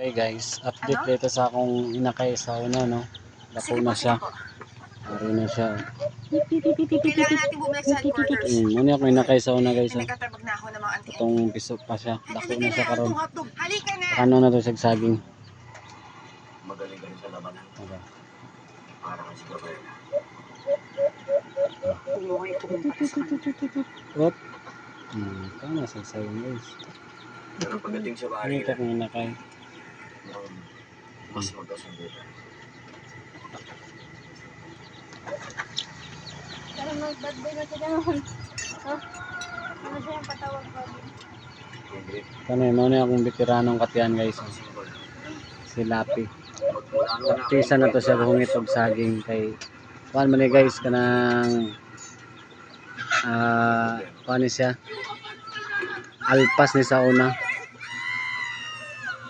Okay guys, update dito sa akong inakay sa una no. Dako na siya. Ari na siya. Kailangan natin bumalik sa headquarters. Mm, muna ako inakay sa una guys. Kasi nagkatabag na ako ng mga auntie. Itong piso pa siya. Dako na siya karon. Halika na. Ano na to sa saging. Magaling ka sa laban. Okay. Para kang si Gabriel. Umuwi pumunta sa kanya. Op. Hmm, tama sa guys. Pero pagdating sa Ano bahay ito kung inakay? Mukhang mas magkasundo ka. Pero mag-birthday na sila noon. Ha? Ano siya yung patawag ko? Hindi. Kani mo na akong veteranong katiyan guys. oh. Si Lapi. Magmula na na. Na to siya hungit og saging kay kuan man ni guys kanang ah kuan ni siya alpas ni sa una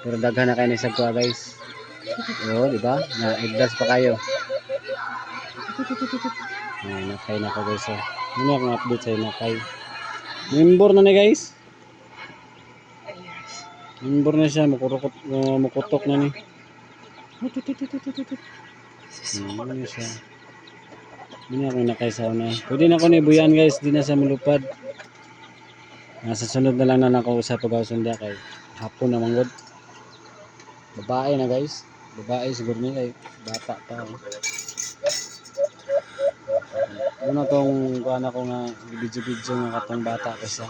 pero daghan na kayo ni sa kuha guys oo di ba na igdas pa kayo ay nakay na ko guys oh ano akong update sa nakay member na ni guys member na siya mukurukot uh, mukutok na ni ano siya? Hindi na ako nakay sa una. Pwede na ako ni Buyan guys, di na sa mulupad. Nasa sunod na lang na ako sa pag-ausunda kay hapon na manggod. Babae na guys. Babae siguro ni kay bata pa. Oh. Una tong kuan ako nga video-video nga katong bata ko siya.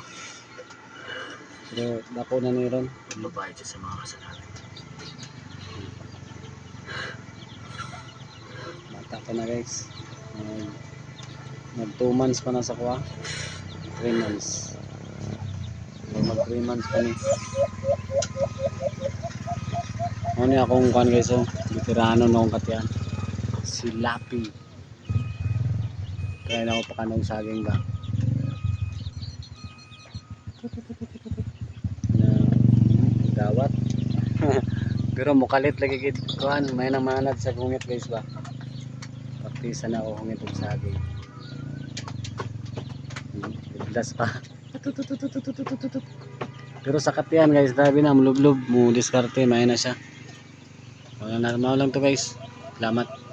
Pero dako na ni ron. Babayad siya sa mga kasalanan. Bata pa na guys. Nag, nag 2 months pa na sa kuha. 3 months. Mag mag 3 months pa ni. Ano niya akong kuhan guys oh. Veterano na akong katiyan. Si Lapi. Kaya na ako pa kanong saging ba. Na gawat. Pero mukalit lagi gid kuhan, may namanad sa gungit guys ba. Paktisa na ako hungit og saging. Igdas pa. Pero sa katiyan guys, grabe na mulublob, mo diskarte, may na siya. Mao lang to guys. Salamat.